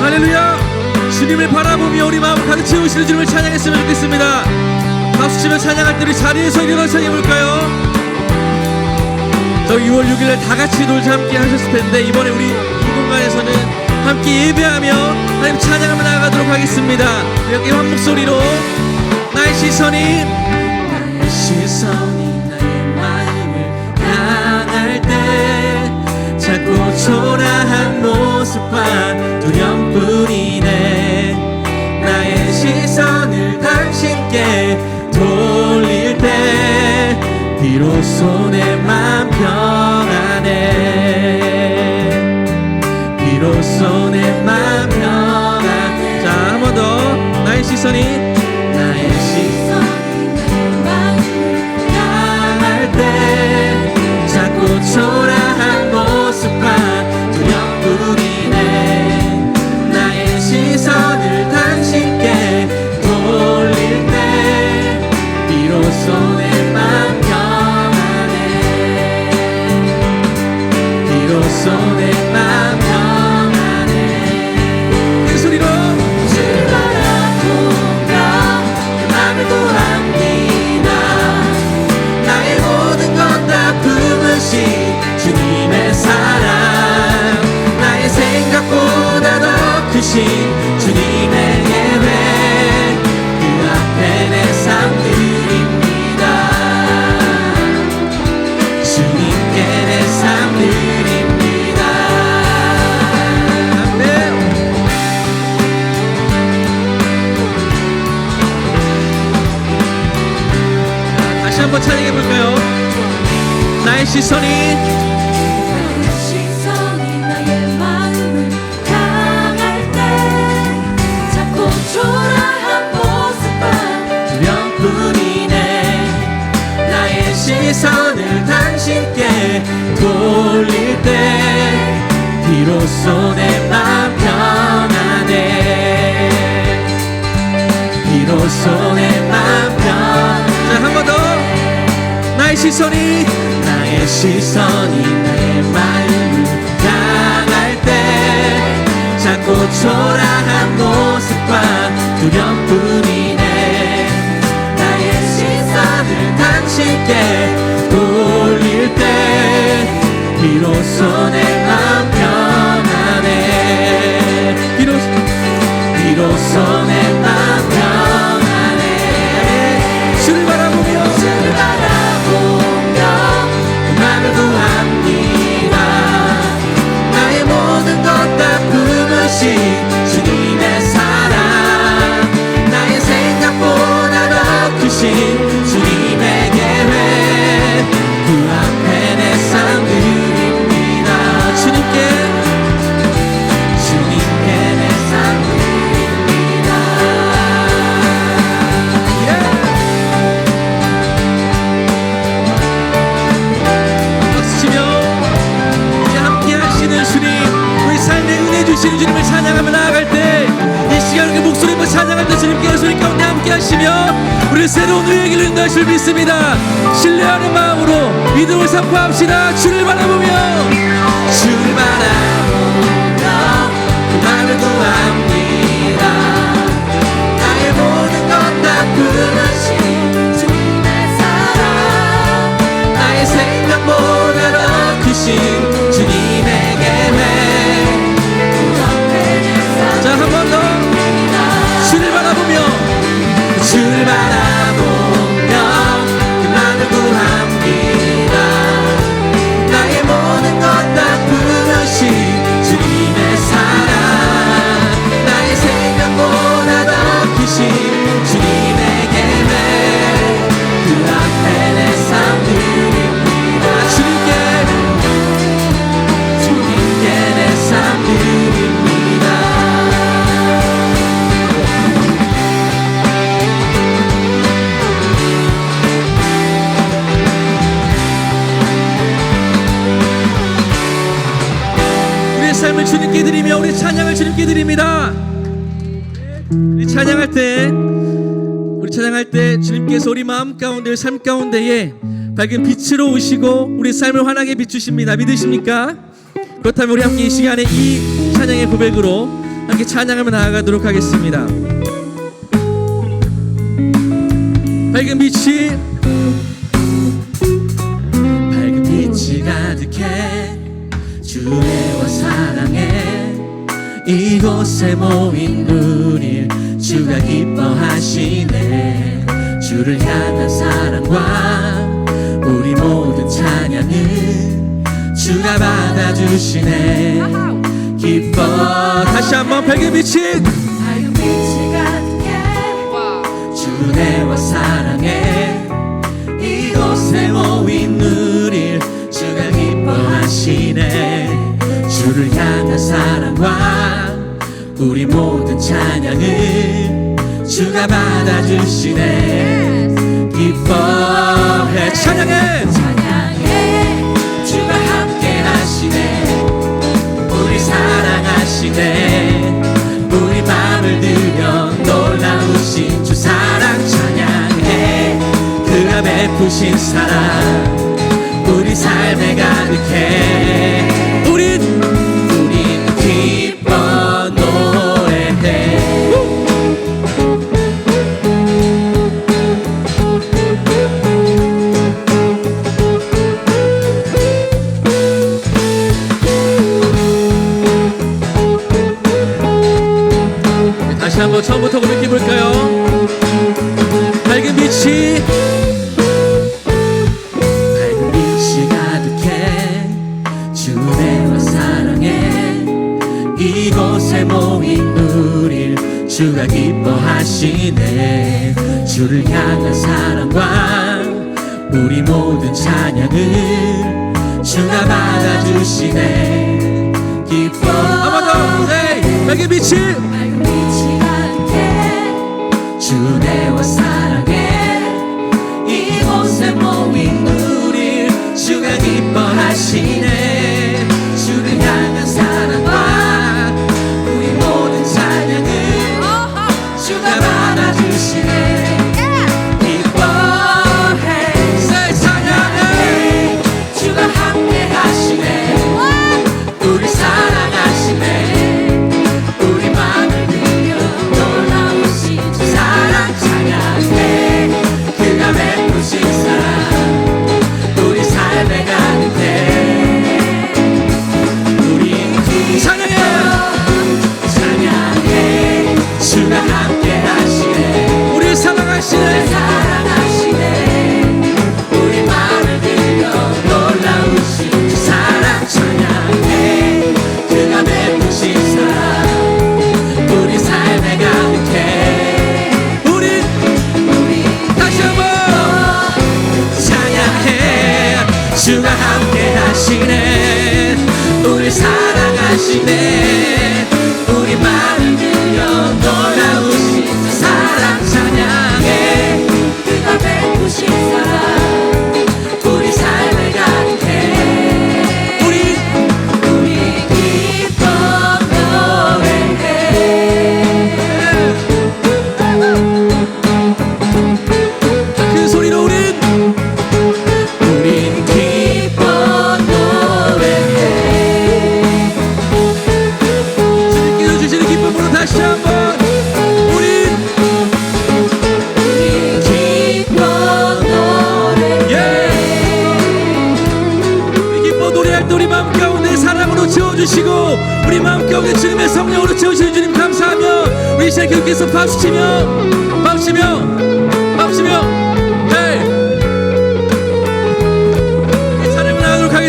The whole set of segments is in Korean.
할렐루야! 주님을 바라보며 우리 마음 가득 채우시는 주님을 찬양했으면 좋겠습니다. 박수 치며 찬양할 때 우리 자리에서 일어나 찬양해볼까요? 저 6월 6일날 다 같이 놀자 함께 하셨을 텐데 이번에 우리 이 공간에서는 함께 예배하며 하나님 찬양하며 나아가도록 하겠습니다. 여기 한 목소리로 나의 시선이 나의 시선 자꾸 초라한 모습과 두려움뿐이네. 나의 시선을 당신께 돌릴 때 비로소 내맘 편하네. 비로소 내맘 편하네. 자한 번 더. 나의 시선이 한번 찬양해 볼까요? 나의 시선이 시선을 당신께 돌릴 때 비로소 내 맘 편하네 비로소 내 맘 편자한 번 더. 나의 시선이 나의 시선이 나의 마음을 향할 때 자꾸 초라한 모습과 두려움뿐이네. 나의 시선을 당신께 돌릴 때 비로소 내 믿음을 선포합시다. 주를 바라보며. 주를 바라보며. 그 마음을 구합니다. 나의 모든 것다 품으신 주님의 사랑. 나의 생각보다 더 크신 주님의 계획 자 한 번 더. 주를 바라보며. 주를 바라 주님께 드리며 우리 찬양을 주님께 드립니다. 우리 찬양할 때 우리 찬양할 때 주님께서 우리 마음 가운데 삶 가운데에 밝은 빛으로 오시고 우리 삶을 환하게 비추십니다. 믿으십니까? 그렇다면 우리 함께 이 시간에 이 찬양의 고백으로 함께 찬양하며 나아가도록 하겠습니다. 밝은 빛이 밝은 빛이 가득해 사랑해 이곳에 모인 우릴 주가 기뻐하시네. 주를 향한 사랑과 우리 모든 찬양은 주가 받아주시네. 기뻐. 다시 한번 밝은 빛이. 밝은 빛이 가득해 주내와 사랑해. 이곳에 모인 우릴 주가 기뻐하시네 주를 향한 사랑과 우리 모든 찬양을 주가 받아주시네. 기뻐해. 찬양해. 찬양해. 주가 함께 하시네. 우리 사랑하시네. 우리 맘을 들여 놀라우신 주 사랑 찬양해. 그가 베푸신 사랑 우리 삶에 가득해 한번 처음부터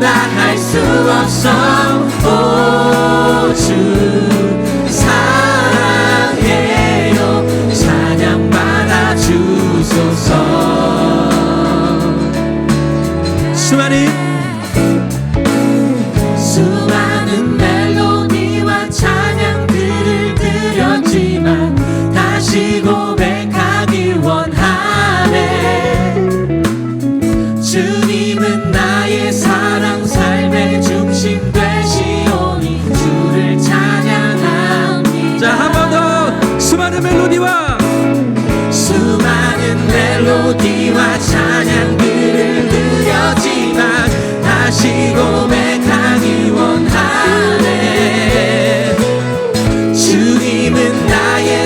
that I still love some.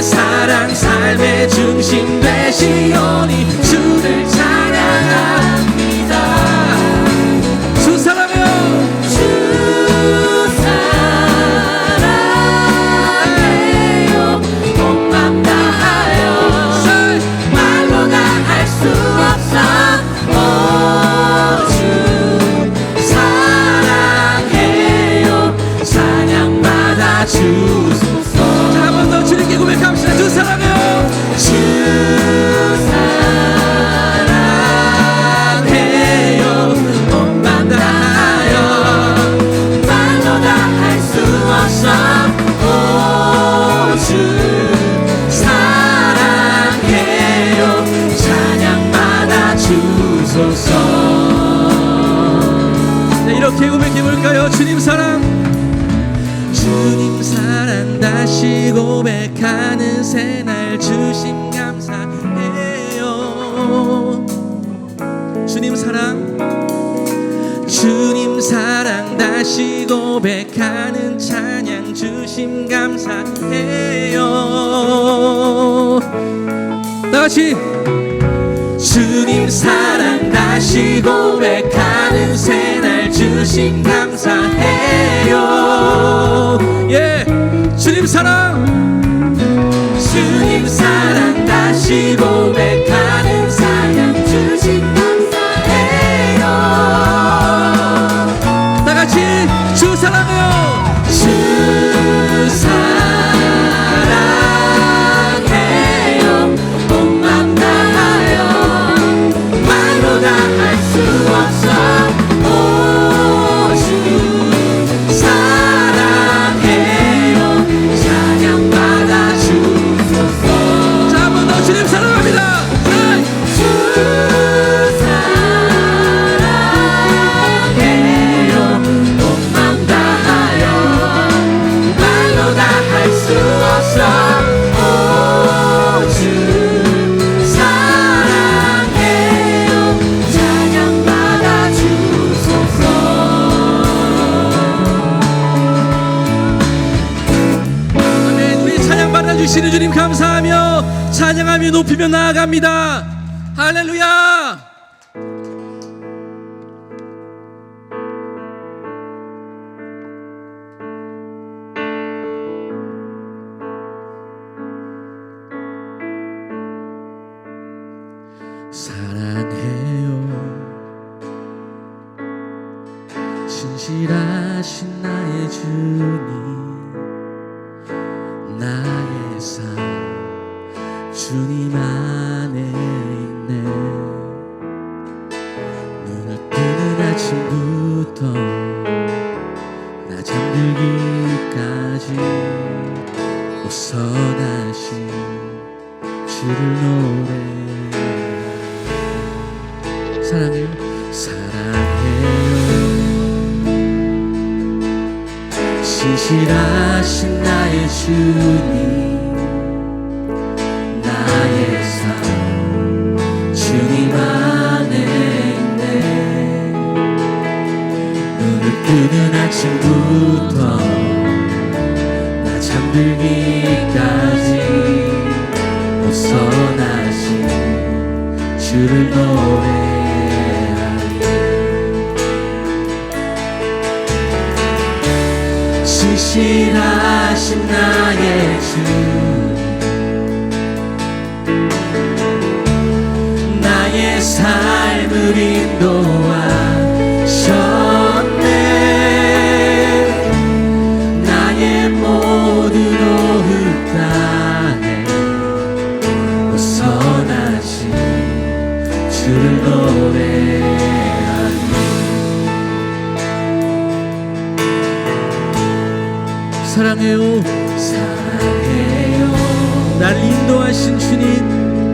사랑 삶의 사랑. 주님 사랑 다시 고백하는 새날 주심 감사해요. 주님 사랑. 주님 사랑 다시 고백하는 찬양 주심 감사해요. 다 같이 주님 사랑 다시 고백하는 새날 주심 감사해요. 예 주님 사랑. 주님 사랑 다시 고백하는 사랑 주심 신실하신 나의 주님. 아침부터 나 잠들기까지 오선하신 주를 노래하리. 신실하신 나의 주 나의 삶을 인도하 사랑해요. 사랑해요. 날 인도하신 주님.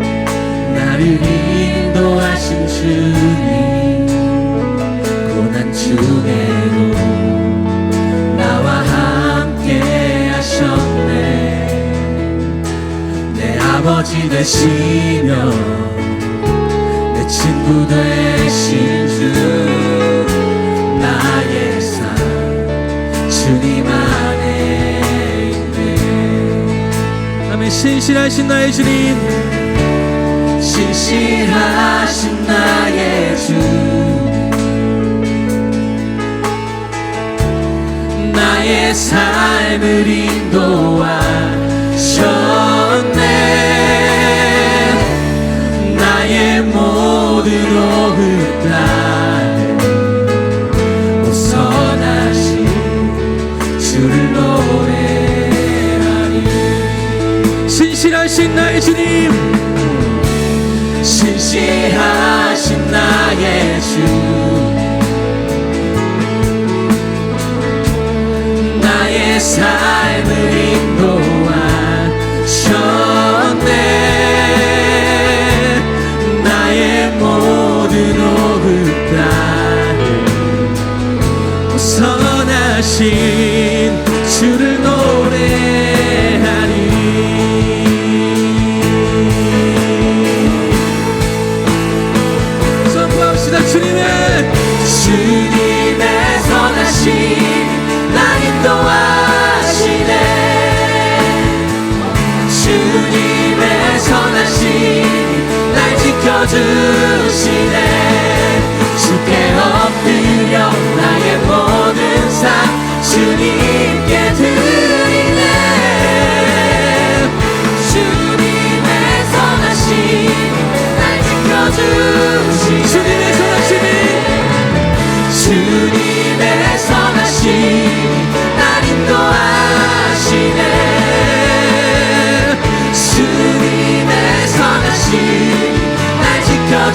나를 인도하신 주님. 고난 중에도 나와 함께 하셨네. 내 아버지 되시며 내 친구 되신 신실하신 나의 주님. 신실하신 나의 주. 나의 삶을 인도하셨네. 나의 모든 땅 주님. 신실하신 나의 주. 나의 삶을 인도하셨네. 나의 모든 오흡다 선하신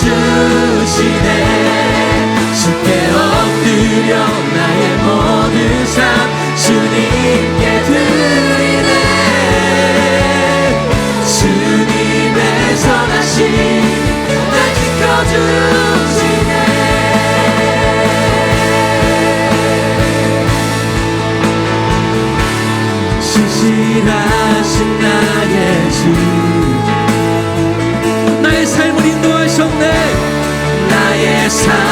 주시네. 쉽게 엎드려 나의 모든 삶 주님께 드리네. 주님의 선하신 날 지켜주시네. 신실하신 나의 주. time.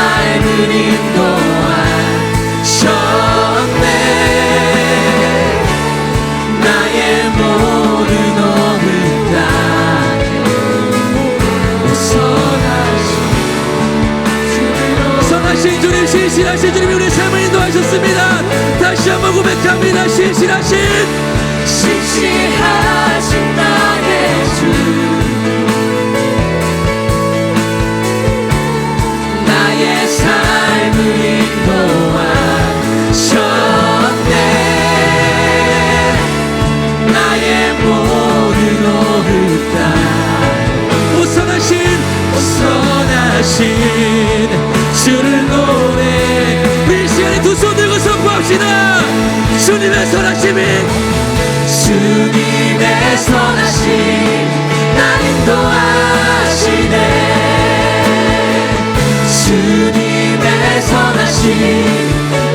주님의 선하신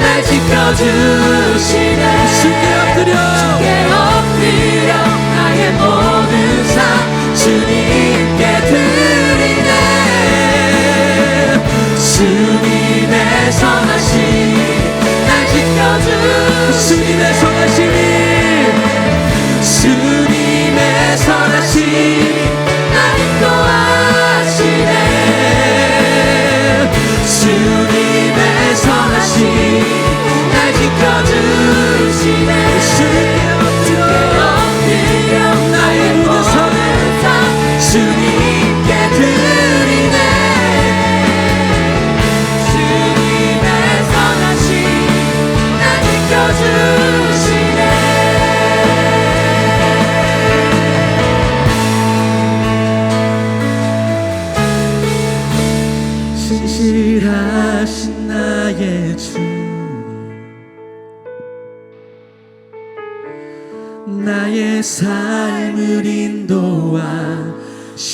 날 지켜주시네. 주께 엎드려. 주께 엎드려 나의 모든 삶 주님께 드리네. 주님의 선하신 날 지켜주시네.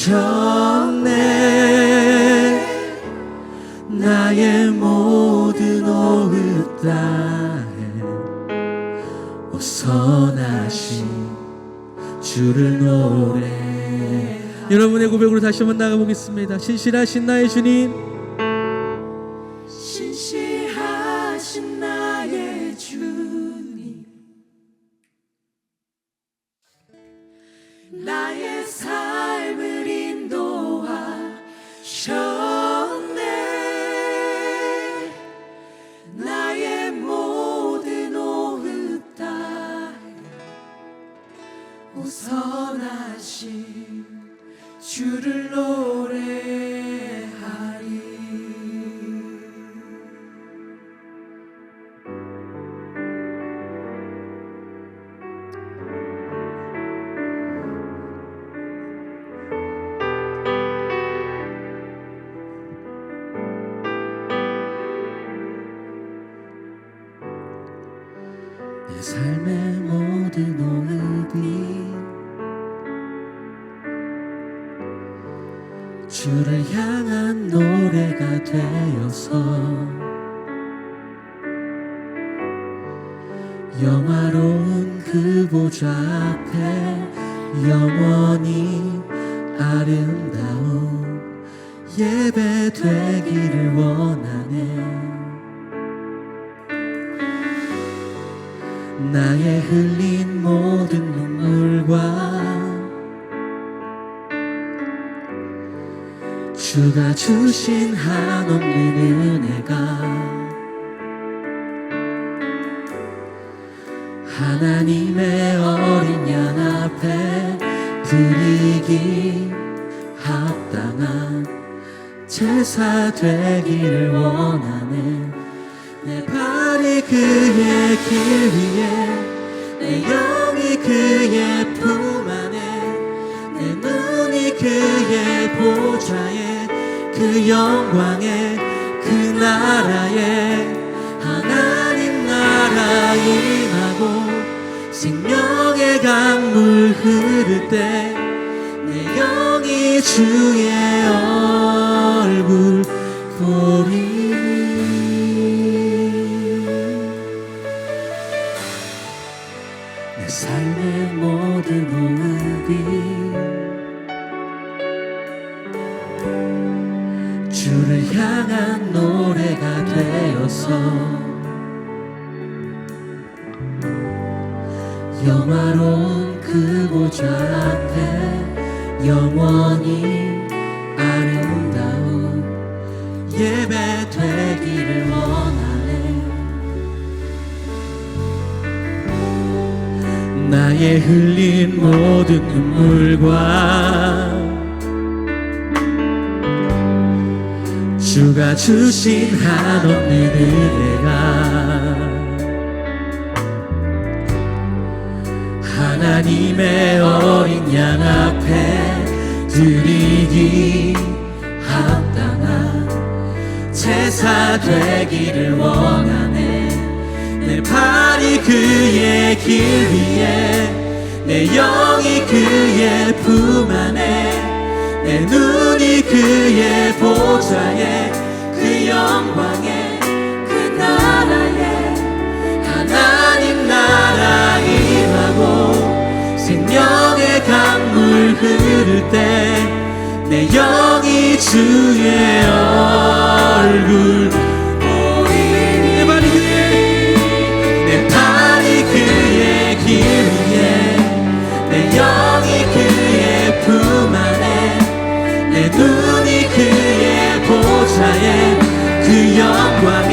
오셨네. 나의 모든 오후 따에 오선하신 주를 노래. 여러분의 고백으로 다시 한번 나가보겠습니다. 신실하신 나의 주님. 아름다운 예배 되기를 원하네. 나의 흘린 모든 눈물과 주가 주신 한없는 은혜가 하나님의 어린 양 앞에 드리기 합당한 제사 되기를 원하네. 내 발이 그의 길 위에 내 영이 그의 품 안에 내 눈이 그의 보좌에 그 영광에 그 나라에 하나님 나라 임하고 생명의 강물 흐를 때 내 영이 주의 얼굴 보리 주신 한없는 은혜가 하나님의 어린 양 앞에 드리기 합당한 제사 되기를 원하네. 내 발이 그의 길 위에 내 영이 그의 품 안에 내 눈이 그의 보좌에 그 영광에 그 나라에 하나님 나라 임하고 생명의 강물 흐를 때 내 영이 주의 얼굴 보이니 내 발이 그의 내 발이 그의 길 위에 내 영이 그의 품 안에 내 눈이 그의 보좌에 그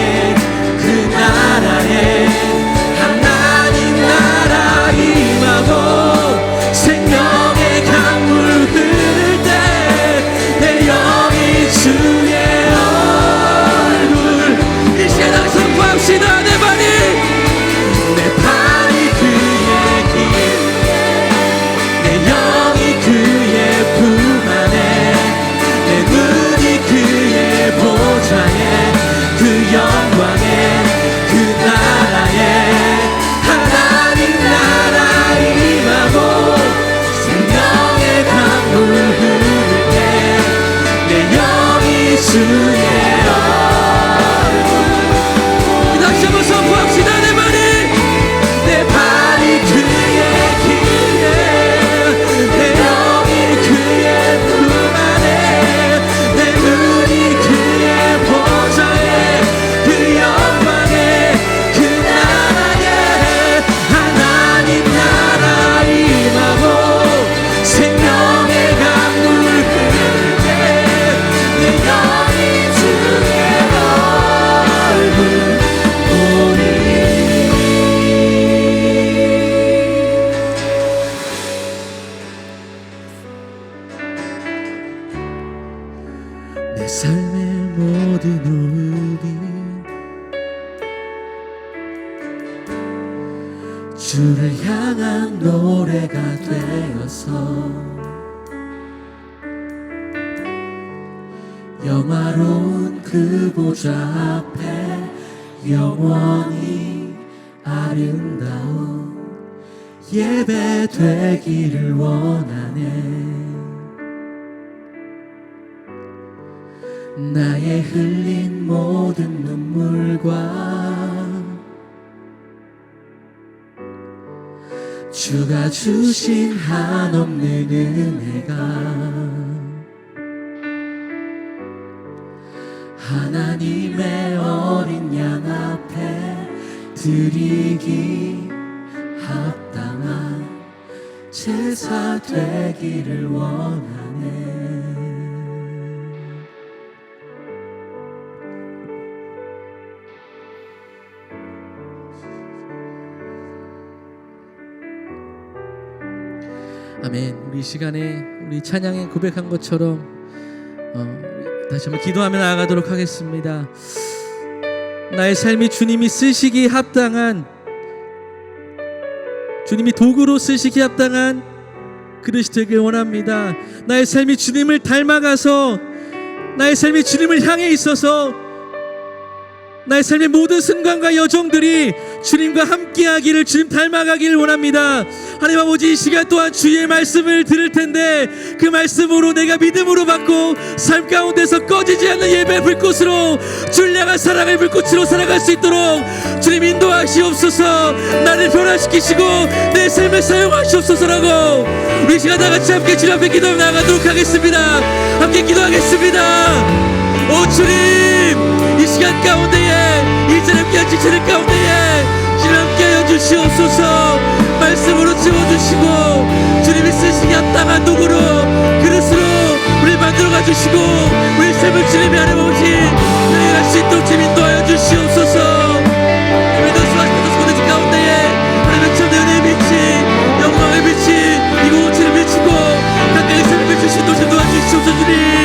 영원히 아름다운 예배 되기를 원하네. 나의 흘린 모든 눈물과 주가 주신 한없는 은혜가 드리기 합당한 제사 되기를 원하네 아멘. 우리 이 시간에 우리 찬양에 고백한 것처럼 어, 다시 한번 기도하며 나아가도록 하겠습니다. 나의 삶이 주님이 쓰시기 합당한 주님이 도구로 쓰시기 합당한 그릇이 되길 원합니다. 나의 삶이 주님을 닮아가서 나의 삶이 주님을 향해 있어서 나의 삶의 모든 순간과 여정들이 주님과 함께하기를 주님 닮아가기를 원합니다. 하나님 아버지 이 시간 또한 주의 말씀을 들을 텐데 그 말씀으로 내가 믿음으로 받고 삶 가운데서 꺼지지 않는 예배 불꽃으로 향한 사랑의 불꽃으로 살아갈 수 있도록 주님 인도하시옵소서 나를 변화시키시고 내 삶을 사용하시옵소서라고 우리 이 시간 다 같이 함께 주님 앞에 기도 나가도록 하겠습니다. 함께 기도하겠습니다. 오 주님 이 시간 가운데에 이 자리 함께 지치는 가운데에 주시옵소서. 말씀으로 채워주시고 주님이 쓰 시게 앞 당한 도구로 그릇으로 우리 만들어 가주시고 우리 삶을 주님의 하나님 아버지 나아갈 수 있도록 주님 인도하여 주시옵소서. 우리도 수고하셨던 손의 가운데에 하나님의 참된 은혜의 빛이 영광의 빛이 이곳을 비치고 가까이 삶을 주시도록 도와주시옵소서 주님.